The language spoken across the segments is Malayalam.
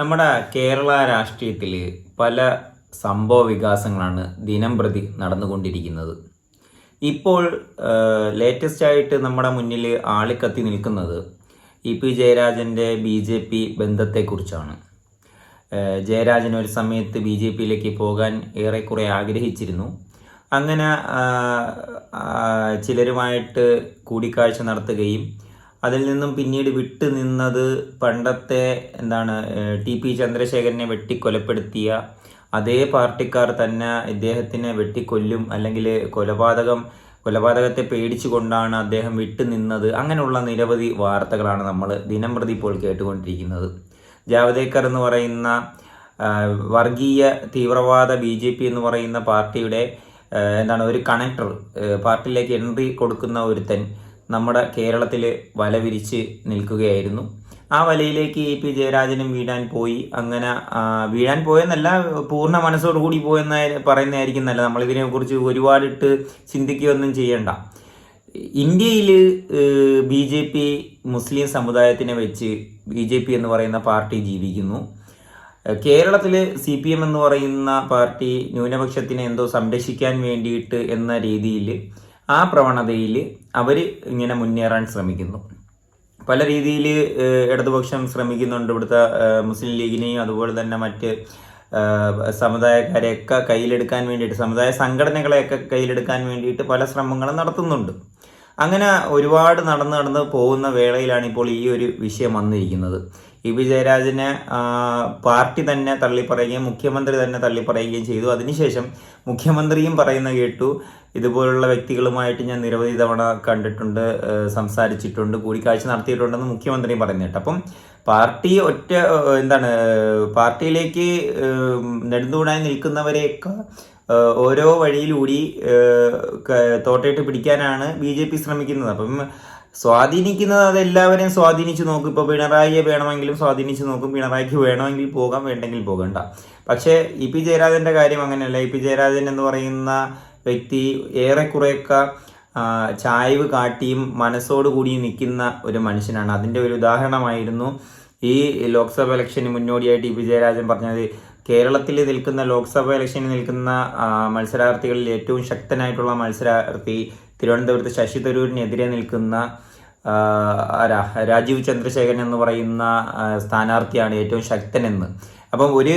നമ്മുടെ കേരള രാഷ്ട്രീയത്തിൽ പല സംഭവ വികാസങ്ങളാണ് ദിനം പ്രതി നടന്നുകൊണ്ടിരിക്കുന്നത്. ഇപ്പോൾ ലേറ്റസ്റ്റ് ആയിട്ട് നമ്മുടെ മുന്നിൽ ആളിക്കത്തി നിൽക്കുന്നത് ഇ പി ജയരാജന്റെ ബി ജെ പി ബന്ധത്തെക്കുറിച്ചാണ്. ജയരാജൻ ഒരു സമയത്ത് ബി ജെ പിയിലേക്ക് പോകാൻ ഏറെക്കുറെ ആഗ്രഹിച്ചിരുന്നു. അങ്ങനെ ചിലരുമായിട്ട് കൂടിക്കാഴ്ച നടത്തുകയും അതിൽ നിന്നും പിന്നീട് വിട്ടു നിന്നത് പണ്ടത്തെ എന്താണ് ടി പി ചന്ദ്രശേഖരനെ വെട്ടിക്കൊലപ്പെടുത്തിയ അതേ പാർട്ടിക്കാർ തന്നെ ഇദ്ദേഹത്തിനെ വെട്ടിക്കൊല്ലും അല്ലെങ്കിൽ കൊലപാതകം കൊലപാതകത്തെ പേടിച്ചുകൊണ്ടാണ് അദ്ദേഹം വിട്ടു നിന്നത്. അങ്ങനെയുള്ള നിരവധി വാർത്തകളാണ് നമ്മൾ ദിനം പ്രതി ഇപ്പോൾ കേട്ടുകൊണ്ടിരിക്കുന്നത്. ജാവദേക്കർ എന്ന് പറയുന്ന വർഗീയ തീവ്രവാദ ബി ജെ പി എന്ന് പറയുന്ന പാർട്ടിയുടെ എന്താണ് ഒരു കണക്ടർ പാർട്ടിയിലേക്ക് എൻട്രി കൊടുക്കുന്ന ഒരുത്തൻ നമ്മുടെ കേരളത്തിൽ വല വിരിച്ച് നിൽക്കുകയായിരുന്നു. ആ വലയിലേക്ക് എ പി ജയരാജനും വീഴാൻ പോയി. അങ്ങനെ വീഴാൻ പോയെന്നല്ല പൂർണ മനസ്സോടുകൂടി പോയെന്ന പറയുന്നതായിരിക്കും നല്ല നമ്മളിതിനെ കുറിച്ച് ഒരുപാടിട്ട് ചിന്തിക്കുകയൊന്നും ചെയ്യണ്ട. ഇന്ത്യയിൽ ബി ജെ പി മുസ്ലിം സമുദായത്തിനെ വെച്ച് ബി ജെ പി എന്ന് പറയുന്ന പാർട്ടി ജീവിക്കുന്നു. കേരളത്തിൽ സി പി എം എന്ന് പറയുന്ന പാർട്ടി ന്യൂനപക്ഷത്തിനെ എന്തോ സംരക്ഷിക്കാൻ വേണ്ടിയിട്ട് എന്ന രീതിയിൽ ആ പ്രവണതയിൽ അവർ ഇങ്ങനെ മുന്നേറാൻ ശ്രമിക്കുന്നു. പല രീതിയിൽ ഇടതുപക്ഷം ശ്രമിക്കുന്നുണ്ട്. ഇവിടുത്തെ മുസ്ലിം ലീഗിനെയും അതുപോലെ തന്നെ മറ്റ് സമുദായക്കാരെയൊക്കെ കയ്യിലെടുക്കാൻ വേണ്ടിയിട്ട് സമുദായ സംഘടനകളെയൊക്കെ കയ്യിലെടുക്കാൻ വേണ്ടിയിട്ട് പല ശ്രമങ്ങളും നടത്തുന്നുണ്ട്. അങ്ങനെ ഒരുപാട് നടന്ന് നടന്ന് പോകുന്ന വേളയിലാണ് ഇപ്പോൾ ഈ ഒരു വിഷയം വന്നിരിക്കുന്നത്. ഇ പി ജയരാജനെ പാർട്ടി തന്നെ തള്ളിപ്പറയുകയും മുഖ്യമന്ത്രി തന്നെ തള്ളിപ്പറയുകയും ചെയ്തു. അതിനുശേഷം മുഖ്യമന്ത്രിയും പറയുന്ന കേട്ടു ഇതുപോലുള്ള വ്യക്തികളുമായിട്ട് ഞാൻ നിരവധി തവണ കണ്ടിട്ടുണ്ട് സംസാരിച്ചിട്ടുണ്ട് കൂടിക്കാഴ്ച നടത്തിയിട്ടുണ്ടെന്ന് മുഖ്യമന്ത്രിയും പറഞ്ഞു കേട്ടോ. അപ്പം പാർട്ടി ഒറ്റ എന്താണ് പാർട്ടിയിലേക്ക് നെടുന്തൂണായി നിൽക്കുന്നവരെയൊക്കെ ഓരോ വഴിയിലൂടി തോട്ടയിട്ട് പിടിക്കാനാണ് ബി ജെ പി ശ്രമിക്കുന്നത്. അപ്പം സ്വാധീനിക്കുന്നത് അത് എല്ലാവരെയും സ്വാധീനിച്ച് നോക്കും. ഇപ്പോൾ പിണറായിയെ വേണമെങ്കിലും സ്വാധീനിച്ചു നോക്കും. പിണറായിക്ക് വേണമെങ്കിൽ പോകാം വേണ്ടെങ്കിൽ പോകണ്ട. പക്ഷേ ഇ പി ജയരാജന്റെ കാര്യം അങ്ങനെയല്ല. ഇ പി ജയരാജൻ എന്ന് പറയുന്ന വ്യക്തി ഏറെക്കുറെയൊക്കെ ചായവ് കാട്ടിയും മനസ്സോടുകൂടി നിൽക്കുന്ന ഒരു മനുഷ്യനാണ്. അതിന്റെ ഒരു ഉദാഹരണമായിരുന്നു ഈ ലോക്സഭ ഇലക്ഷന് മുന്നോടിയായിട്ട് ഇ പി ജയരാജൻ പറഞ്ഞത്. കേരളത്തിൽ നിൽക്കുന്ന ലോക്സഭ ഇലക്ഷനിൽ നിൽക്കുന്ന മത്സരാർത്ഥികളിൽ ഏറ്റവും ശക്തനായിട്ടുള്ള മത്സരാർത്ഥി തിരുവനന്തപുരത്ത് ശശി തരൂരിനെതിരെ നിൽക്കുന്ന രാജീവ് ചന്ദ്രശേഖരൻ എന്ന് പറയുന്ന സ്ഥാനാർത്ഥിയാണ് ഏറ്റവും ശക്തനെന്ന്. അപ്പം ഒരു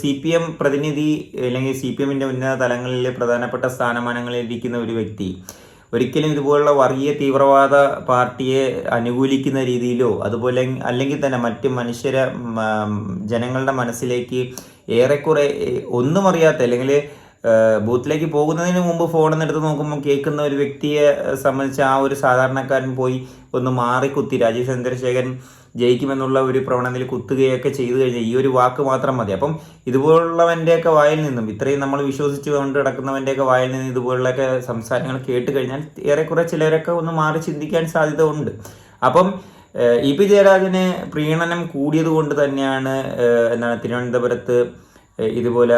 സി പി എം പ്രതിനിധി അല്ലെങ്കിൽ സി പി എമ്മിന്റെ ഉന്നത തലങ്ങളിൽ പ്രധാനപ്പെട്ട സ്ഥാനമാനങ്ങളിൽ ഇരിക്കുന്ന ഒരു വ്യക്തി ഒരിക്കലും ഇതുപോലുള്ള വർഗീയ തീവ്രവാദ പാർട്ടിയെ അനുകൂലിക്കുന്ന രീതിയിലോ അതുപോലെ അല്ലെങ്കിൽ തന്നെ മറ്റ് മനുഷ്യരെ ജനങ്ങളുടെ മനസ്സിലേക്ക് ഏറെക്കുറെ ഒന്നും അറിയാത്ത അല്ലെങ്കിൽ ബൂത്തിലേക്ക് പോകുന്നതിന് മുമ്പ് ഫോണിൽ എടുത്ത് നോക്കുമ്പോൾ കേൾക്കുന്ന ഒരു വ്യക്തിയെ സംബന്ധിച്ച് ആ ഒരു സാധാരണക്കാരൻ പോയി ഒന്ന് മാറിക്കുത്തി. രാജീവ് ചന്ദ്രശേഖരൻ ജയിക്കുമെന്നുള്ള ഒരു പ്രവണതയിൽ കുത്തുകയൊക്കെ ചെയ്തു കഴിഞ്ഞാൽ ഈ ഒരു വാക്ക് മാത്രം മതി. അപ്പം ഇതുപോലുള്ളവന്റെയൊക്കെ വായിൽ നിന്നും ഇത്രയും നമ്മൾ വിശ്വസിച്ച് കൊണ്ട് കിടക്കുന്നവന്റെയൊക്കെ വായിൽ നിന്ന് ഇതുപോലുള്ളൊക്കെ സംസാരങ്ങൾ കേട്ട് കഴിഞ്ഞാൽ ഏറെക്കുറെ ചിലരൊക്കെ ഒന്ന് മാറി ചിന്തിക്കാൻ സാധ്യത ഉണ്ട്. അപ്പം ഇ പി ജയരാജന് പ്രീണനം കൂടിയത് കൊണ്ട് തന്നെയാണ് എന്താണ് തിരുവനന്തപുരത്ത് ഇതുപോലെ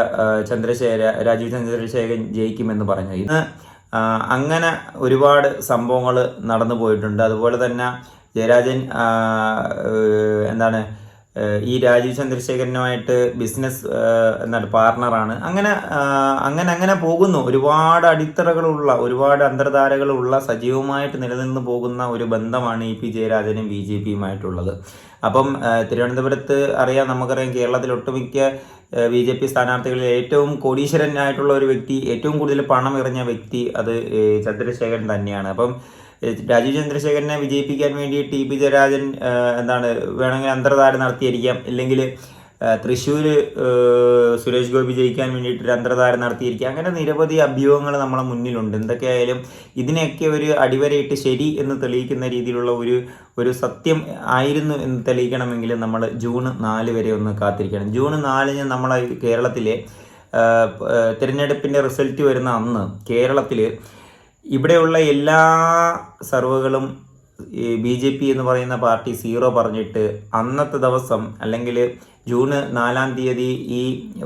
ചന്ദ്രശേഖര രാജീവ് ചന്ദ്രശേഖരൻ ജയിക്കുമെന്ന് പറഞ്ഞു. ഇന്ന് അങ്ങനെ ഒരുപാട് സംഭവങ്ങൾ നടന്നു പോയിട്ടുണ്ട്. അതുപോലെ തന്നെ ജയരാജൻ എന്താണ് ഈ രാജീവ് ചന്ദ്രശേഖരനുമായിട്ട് ബിസിനസ് എന്താണ് പാർട്ണറാണ് അങ്ങനെ അങ്ങനെ അങ്ങനെ പോകുന്നു. ഒരുപാട് അടിത്തറകളുള്ള ഒരുപാട് അന്തർധാരകളുള്ള സജീവമായിട്ട് നിലനിന്ന് പോകുന്ന ഒരു ബന്ധമാണ് ഇ പി ജയരാജനും ബി ജെ പിയുമായിട്ടുള്ളത്. അപ്പം തിരുവനന്തപുരത്ത് അറിയാം നമുക്കറിയാം കേരളത്തിൽ ഒട്ടുമിക്ക ബി ജെ പി സ്ഥാനാർത്ഥികളിൽ ഏറ്റവും കോടീശ്വരനായിട്ടുള്ള ഒരു വ്യക്തി ഏറ്റവും കൂടുതൽ പണം എറിഞ്ഞ വ്യക്തി അത് ചന്ദ്രശേഖരൻ തന്നെയാണ്. അപ്പം രാജീവ് ചന്ദ്രശേഖരനെ വിജയിപ്പിക്കാൻ വേണ്ടി ടി പി ജയരാജൻ എന്താണ് വേണമെങ്കിൽ അന്തർധാര നടത്തിയിരിക്കാം. ഇല്ലെങ്കിൽ തൃശ്ശൂർ സുരേഷ് ഗോപി ജയിക്കാൻ വേണ്ടിയിട്ട് അന്തർധാര നടത്തിയിരിക്കാം. അങ്ങനെ നിരവധി അഭ്യൂഹങ്ങൾ നമ്മളെ മുന്നിലുണ്ട്. എന്തൊക്കെയായാലും ഇതിനെയൊക്കെ ഒരു അടിവരയിട്ട് ശരി എന്ന് തെളിയിക്കുന്ന രീതിയിലുള്ള ഒരു ഒരു സത്യം ആയിരുന്നു എന്ന് തെളിയിക്കണമെങ്കിൽ നമ്മൾ ജൂൺ നാല് വരെ ഒന്ന് കാത്തിരിക്കണം. ജൂൺ നാലിന് നമ്മളെ കേരളത്തിലെ തിരഞ്ഞെടുപ്പിന്റെ റിസൾട്ട് വരുന്ന അന്ന് കേരളത്തിൽ ഇവിടെയുള്ള എല്ലാ സർവുകളും ബി ജെ പി എന്ന് പറയുന്ന പാർട്ടി സീറോ പറഞ്ഞിട്ട് അന്നത്തെ ദിവസം അല്ലെങ്കിൽ ജൂൺ നാലാം തീയതി ഈ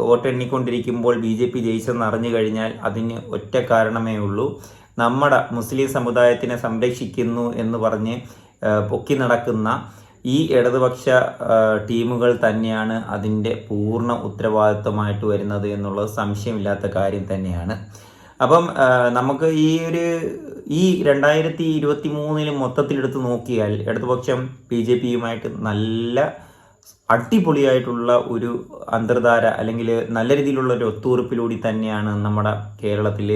വോട്ടെണ്ണിക്കൊണ്ടിരിക്കുമ്പോൾ ബി ജെ പി ജയിച്ചെന്ന് അറിഞ്ഞു കഴിഞ്ഞാൽ അതിന് ഒറ്റ കാരണമേ ഉള്ളൂ. നമ്മുടെ മുസ്ലിം സമുദായത്തിനെ സംരക്ഷിക്കുന്നു എന്ന് പറഞ്ഞ് പൊക്കി നടക്കുന്ന ഈ ഇടതുപക്ഷ ടീമുകൾ തന്നെയാണ് അതിന്റെ പൂർണ ഉത്തരവാദിത്വമായിട്ട് വരുന്നത് എന്നുള്ളത് സംശയമില്ലാത്ത കാര്യം തന്നെയാണ്. അപ്പം നമുക്ക് ഈ ഒരു ഈ രണ്ടായിരത്തി ഇരുപത്തി മൂന്നിൽ മൊത്തത്തിലെടുത്ത് നോക്കിയാൽ ഇടതുപക്ഷം ബി ജെ പിയുമായിട്ട് നല്ല അടിപൊളിയായിട്ടുള്ള ഒരു അന്തർധാര അല്ലെങ്കിൽ നല്ല രീതിയിലുള്ള ഒരു ഒത്തുതീർപ്പിലൂടെ തന്നെയാണ് നമ്മുടെ കേരളത്തിൽ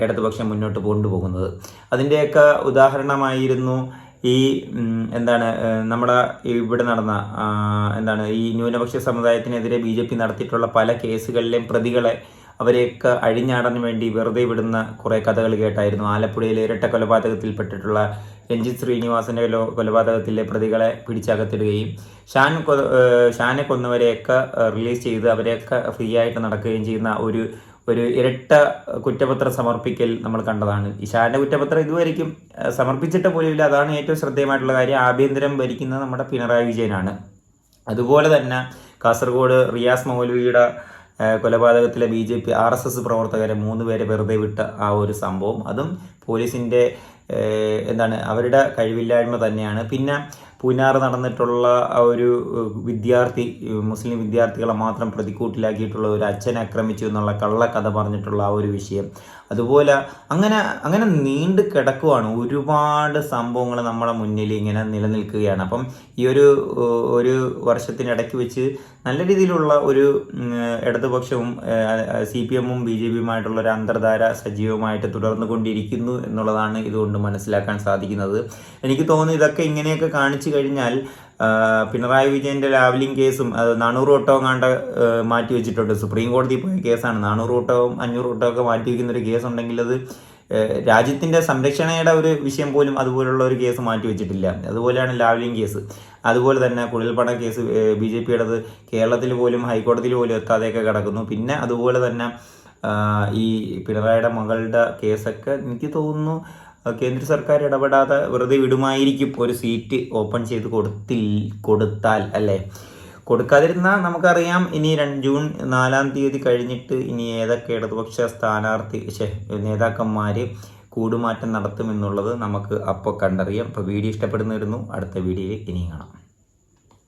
ഇടതുപക്ഷം മുന്നോട്ട് കൊണ്ടുപോകുന്നത്. അതിന്റെയൊക്കെ ഉദാഹരണമായിരുന്നു ഈ എന്താണ് നമ്മുടെ ഇവിടെ നടന്ന എന്താണ് ഈ ന്യൂനപക്ഷ സമുദായത്തിനെതിരെ ബി ജെ പി നടത്തിയിട്ടുള്ള പല കേസുകളിലെയും പ്രതികളെ അവരെയൊക്കെ അഴിഞ്ഞാടാൻ വേണ്ടി വെറുതെ വിടുന്ന കുറേ കഥകൾ കേട്ടായിരുന്നു. ആലപ്പുഴയിലെ ഇരട്ട കൊലപാതകത്തിൽപ്പെട്ടിട്ടുള്ള രഞ്ജിത് ശ്രീനിവാസന്റെ കൊല കൊലപാതകത്തിലെ പ്രതികളെ പിടിച്ചകത്തിടുകയും ഷാൻ ഷാനെ കൊന്നവരെയൊക്കെ റിലീസ് ചെയ്ത് അവരെയൊക്കെ ഫ്രീ ആയിട്ട് നടക്കുകയും ചെയ്യുന്ന ഒരു ഒരു ഇരട്ട കുറ്റപത്രം സമർപ്പിക്കൽ നമ്മൾ കണ്ടതാണ്. ഈ ഷാന്റെ കുറ്റപത്രം ഇതുവരെയും സമർപ്പിച്ചിട്ട് പോലുമില്ല. അതാണ് ഏറ്റവും ശ്രദ്ധേയമായിട്ടുള്ള കാര്യം. ആഭ്യന്തരം ഭരിക്കുന്നത് നമ്മുടെ പിണറായി വിജയനാണ്. അതുപോലെ തന്നെ കാസർഗോഡ് റിയാസ് മൗലവിയുടെ കൊലപാതകത്തിലെ B J P R S S പ്രവർത്തകരെ മൂന്ന് പേരെ വെറുതെ വിട്ട ആ ഒരു സംഭവം. അതും പോലീസിന്റെ എന്താണ് അവരുടെ കഴിവില്ലായ്മ തന്നെയാണ്. പിന്നെ പൂനാർ നടന്നിട്ടുള്ള ആ ഒരു വിദ്യാർത്ഥി മുസ്ലിം വിദ്യാർത്ഥികളെ മാത്രം പ്രതിക്കൂട്ടിലാക്കിയിട്ടുള്ള ഒരു അച്ഛനെ ആക്രമിച്ചു എന്നുള്ള കള്ളക്കഥ പറഞ്ഞിട്ടുള്ള ആ ഒരു വിഷയം. അതുപോലെ അങ്ങനെ അങ്ങനെ നീണ്ടു കിടക്കുവാണ് ഒരുപാട് സംഭവങ്ങൾ നമ്മുടെ മുന്നിൽ ഇങ്ങനെ നിലനിൽക്കുകയാണ്. അപ്പം ഈ ഒരു ഒരു വർഷത്തിനിടയ്ക്ക് വെച്ച് നല്ല രീതിയിലുള്ള ഒരു ഇടതുപക്ഷവും സി പി എമ്മും ബി ജെ പിയുമായിട്ടുള്ള ഒരു അന്തർധാര സജീവമായിട്ട് തുടർന്നു കൊണ്ടിരിക്കുന്നു എന്നുള്ളതാണ് ഇതുകൊണ്ട് മനസ്സിലാക്കാൻ സാധിക്കുന്നത്. എനിക്ക് തോന്നുന്നു ഇതൊക്കെ ഇങ്ങനെയൊക്കെ കാണിച്ചു കഴിഞ്ഞാൽ പിണറായി വിജയന്റെ ലാവലിംഗ് കേസും അത് നാനൂറ് വട്ടവും കണ്ട മാറ്റി വെച്ചിട്ടുണ്ട്. സുപ്രീം കോടതി പോയ കേസാണ്. നാനൂറ് വട്ടവും അഞ്ഞൂറ് വട്ടവും ഒക്കെ മാറ്റി വയ്ക്കുന്ന ഒരു കേസ് ഉണ്ടെങ്കിൽ അത് രാജ്യത്തിന്റെ സംരക്ഷണയുടെ ഒരു വിഷയം പോലും അതുപോലുള്ള ഒരു കേസ് മാറ്റി വെച്ചിട്ടില്ല. അതുപോലെയാണ് ലാവലിംഗ് കേസ്. അതുപോലെ തന്നെ കുഴൽപ്പണ കേസ് ബി ജെ പിയുടേത് കേരളത്തിൽ പോലും ഹൈക്കോടതിയിൽ പോലും എത്താതെയൊക്കെ കിടക്കുന്നു. പിന്നെ അതുപോലെ തന്നെ ഈ പിണറായിയുടെ മകളുടെ കേസൊക്കെ എനിക്ക് തോന്നുന്നു കേന്ദ്ര സർക്കാർ ഇടപെടാതെ വെറുതെ വിടുമായിരിക്കും. ഒരു സീറ്റ് ഓപ്പൺ ചെയ്ത് കൊടുത്തിൽ കൊടുത്താൽ അല്ലേ? കൊടുക്കാതിരുന്നാൽ നമുക്കറിയാം ഇനി രണ്ട് ജൂൺ നാലാം തീയതി കഴിഞ്ഞിട്ട് ഇനി ഏതൊക്കെ ഇടതുപക്ഷ സ്ഥാനാർത്ഥി നേതാക്കന്മാർ കൂടുമാറ്റം നടത്തുമെന്നുള്ളത് നമുക്ക് അപ്പോൾ കണ്ടറിയാം. അപ്പോൾ വീഡിയോ ഇഷ്ടപ്പെടുന്നിരുന്നു അടുത്ത വീഡിയോയിൽ ഇനിയും കാണാം.